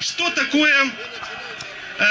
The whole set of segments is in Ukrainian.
Что такое э,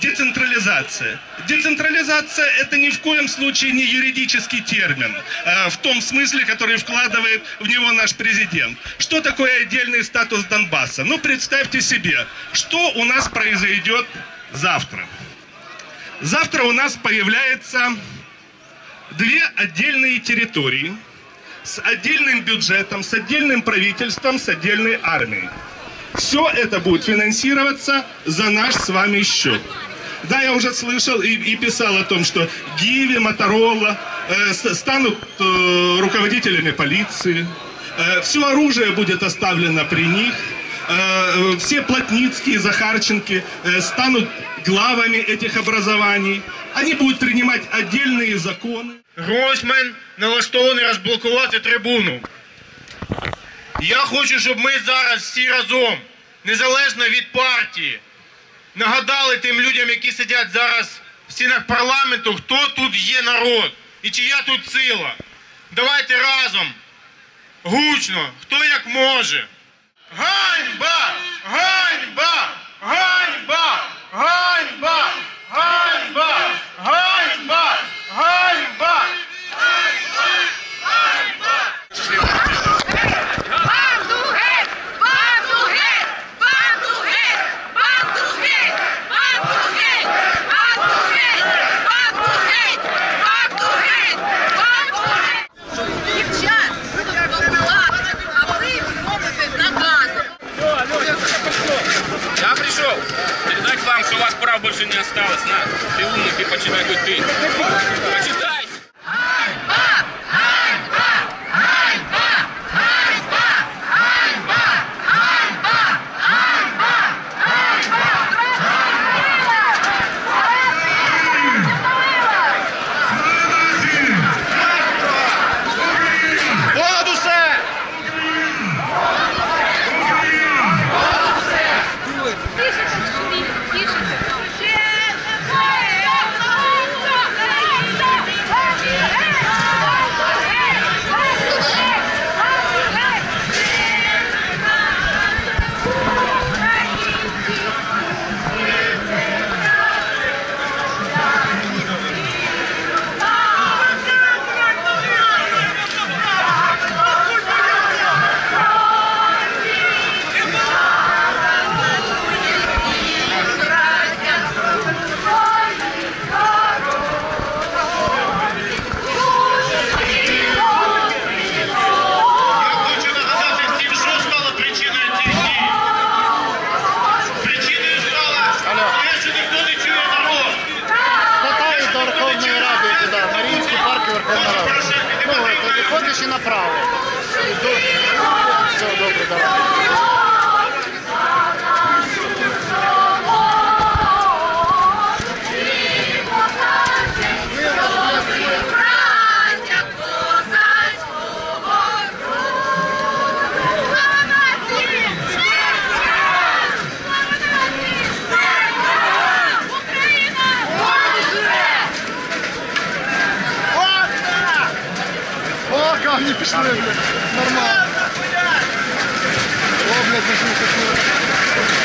децентрализация? Децентрализация это ни в коем случае не юридический термин э, в том смысле, который вкладывает в него наш президент. Что такое отдельный статус Донбасса? Ну, представьте себе, что у нас произойдет завтра. Завтра у нас появляется две отдельные территории с отдельным бюджетом, с отдельным правительством, с отдельной армией. Все это будет финансироваться за наш с вами счет. Да, я уже слышал и, и писал о том, что Гиви, Моторола э, станут э, руководителями полиции. Э, все оружие будет оставлено при них. Э, все Плотницкие, Захарченки э, станут главами этих образований. Они будут принимать отдельные законы. Гройсмен налаштований розблокувати трибуну. Я хочу, щоб ми зараз всі разом, незалежно від партії, нагадали тим людям, які сидять зараз в стінах парламенту, хто тут є народ і чия тут сила. Давайте разом, гучно, хто як може. Ганьба! Ганьба! Ганьба! Ганьба! Ганьба! Весна, цілує, ти починай дитину. Почитай! О, пішли, блядь. Нормально. О, блядь, пішли, пішли.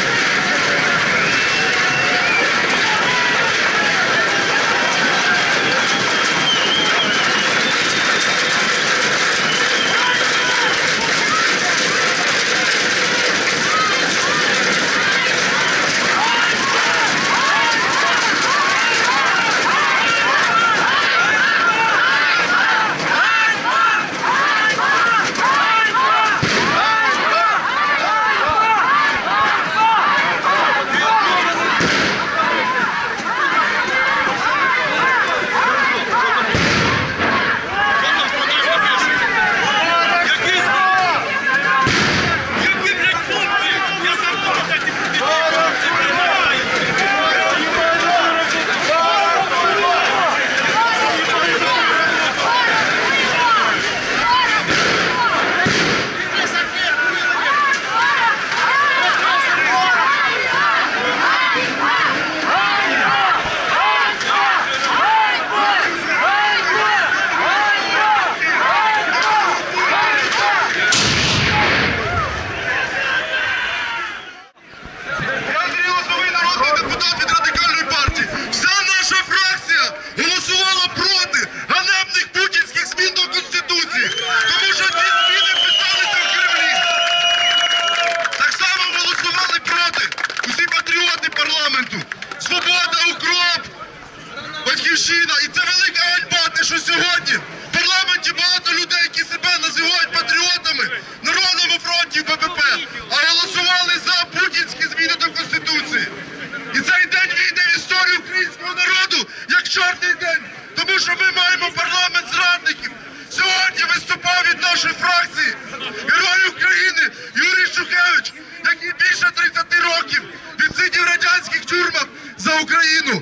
Україну.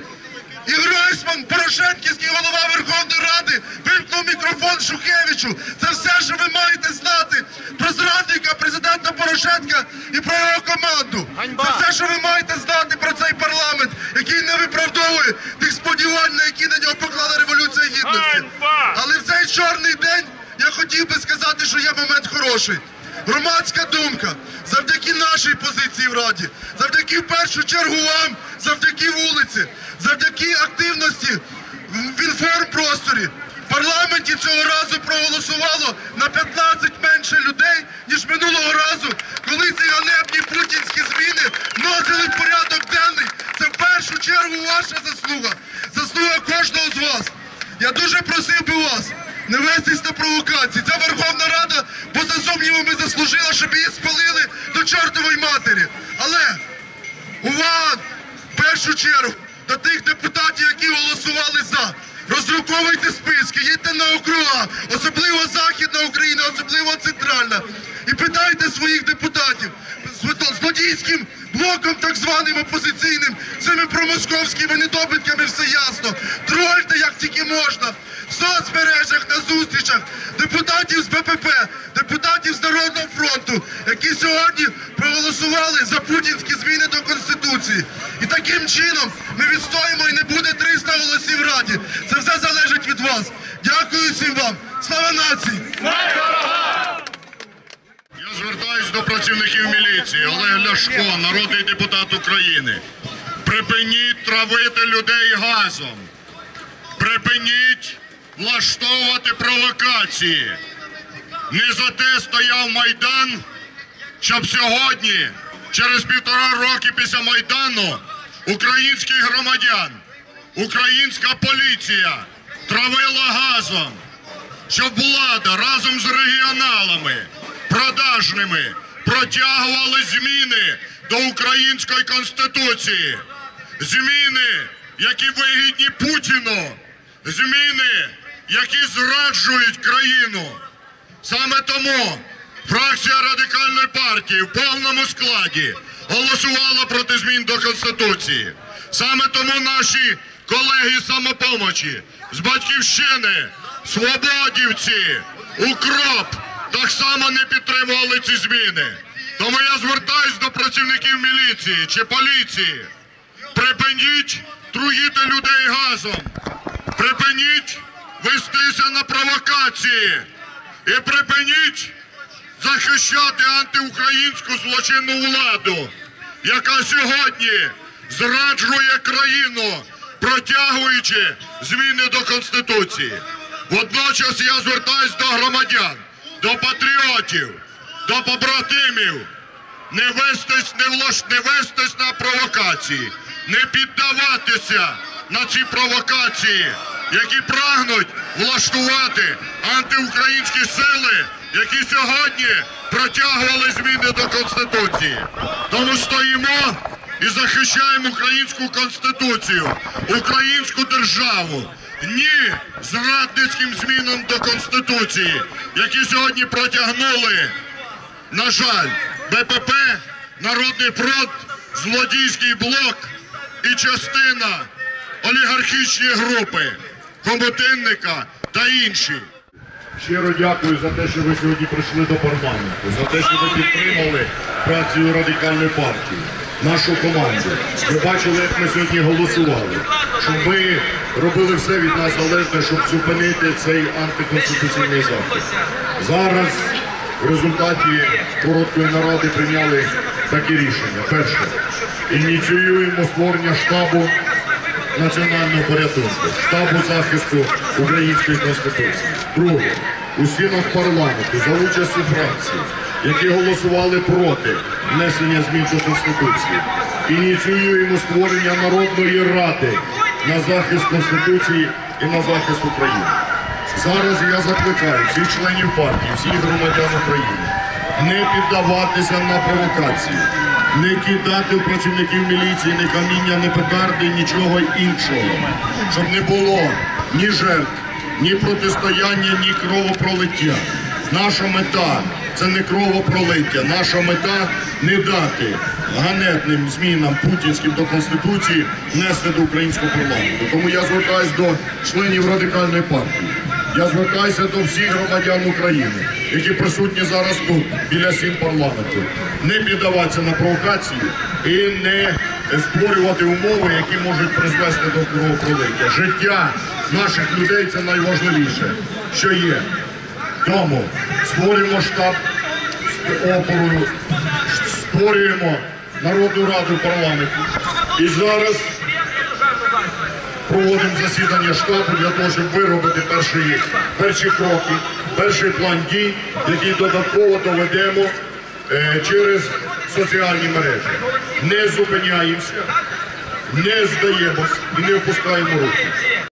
І Гройсман, Порошенківський голова Верховної Ради, вимкнув мікрофон Шухевичу. Це все, що ви маєте знати про зрадника президента Порошенка і про його команду. Це все, що ви маєте знати про цей парламент, який не виправдовує тих сподівань, на які на нього поклала революція гідності. Але в цей чорний день я хотів би сказати, що є момент хороший. Громадська думка завдяки нашій позиції в Раді, завдяки в першу чергу вам, завдяки вулиці, завдяки активності в інформпросторі. В парламенті цього разу проголосувало на 15 менше людей, ніж минулого разу, коли ці ганебні путінські зміни вносили в порядок денний. Це в першу чергу ваша заслуга, заслуга кожного з вас. Я дуже просив би вас не вестись на провокації. Ця Верховна Рада, поза сумнівами, заслужила, щоб її спалили до чортової матері. Але увага в першу чергу до тих депутатів, які голосували за. Розруковуйте списки, їдьте на округа, особливо Західна Україна, особливо центральна. І питайте своїх депутатів з злодійським блоком, так званим опозиційним, цими промосковськими недобитками все ясно. Трольте як тільки можна. В соцмережах, на зустрічах, депутатів з БПП, депутатів з Народного фронту, які сьогодні проголосували за путінські зміни до Конституції. І таким чином ми відстоїмо і не буде 300 голосів в Раді. Це все залежить від вас. Дякую всім вам. Слава нації! Звертаюсь до працівників міліції. Олег Ляшко, народний депутат України. Припиніть травити людей газом. Припиніть влаштовувати провокації. Не за те стояв Майдан, щоб сьогодні, через півтора роки після Майдану, українських громадян, українська поліція травила газом щоб влада разом з регіоналами продажними протягували зміни до української конституції, зміни, які вигідні Путіну, зміни, які зраджують країну. Саме тому фракція радикальної партії в повному складі голосувала проти змін до Конституції. Саме тому наші колеги з самопомочі з батьківщини, свободівці, укроп так само не підтримували ці зміни. Тому я звертаюсь до працівників міліції чи поліції. Припиніть труїти людей газом. Припиніть вестися на провокації. І припиніть захищати антиукраїнську злочинну владу, яка сьогодні зраджує країну, протягуючи зміни до Конституції. Водночас я звертаюсь до громадян, до патріотів, до побратимів. Не вестись, не влаш... не вестись на провокації, не піддаватися на ці провокації, які прагнуть влаштувати антиукраїнські сили, які сьогодні протягували зміни до Конституції. Тому стоїмо і захищаємо українську конституцію, українську державу. Ні зрадницьким змінам до Конституції, які сьогодні протягнули на жаль, БПП, Народний фронт, злодійський блок і частина олігархічні групи, Хомутинника та інші. Щиро дякую за те, що ви сьогодні прийшли до парламенту, за те, що ви підтримали працю радикальної партії, нашу команду. Ви бачили, як ми сьогодні голосували, щоб ми робили все від нас залежне, щоб зупинити цей антиконституційний захід. Зараз в результаті короткої наради прийняли такі рішення. Перше, ініціюємо створення штабу національного порятунку, штабу захисту української конституції. Друге, у стінах парламенту за участю фракції які голосували проти внесення змін до Конституції. Ініціюємо створення Народної ради на захист Конституції і на захист України. Зараз я закликаю всіх членів партії, всіх громадян України не піддаватися на провокації, не кидати в працівників міліції ні каміння, ні петарди, нічого іншого, щоб не було ні жертв, ні протистояння, ні кровопролиття. Наша мета це не кровопролиття. Наша мета не дати ганебним змінам путінським до Конституції внести до українського парламенту. Тому я звертаюся до членів радикальної партії. Я звертаюся до всіх громадян України, які присутні зараз тут, біля стін парламенту. Не піддаватися на провокації і не створювати умови, які можуть призвести до кровопролиття. Життя наших людей це найважливіше, що є. Тому створюємо штаб опору, створюємо Народну раду парламенту. І зараз проводимо засідання штабу для того, щоб виробити перші, перші кроки, перший план дій, який додатково доведемо е, через соціальні мережі. Не зупиняємося, не здаємось і не опускаємо руки.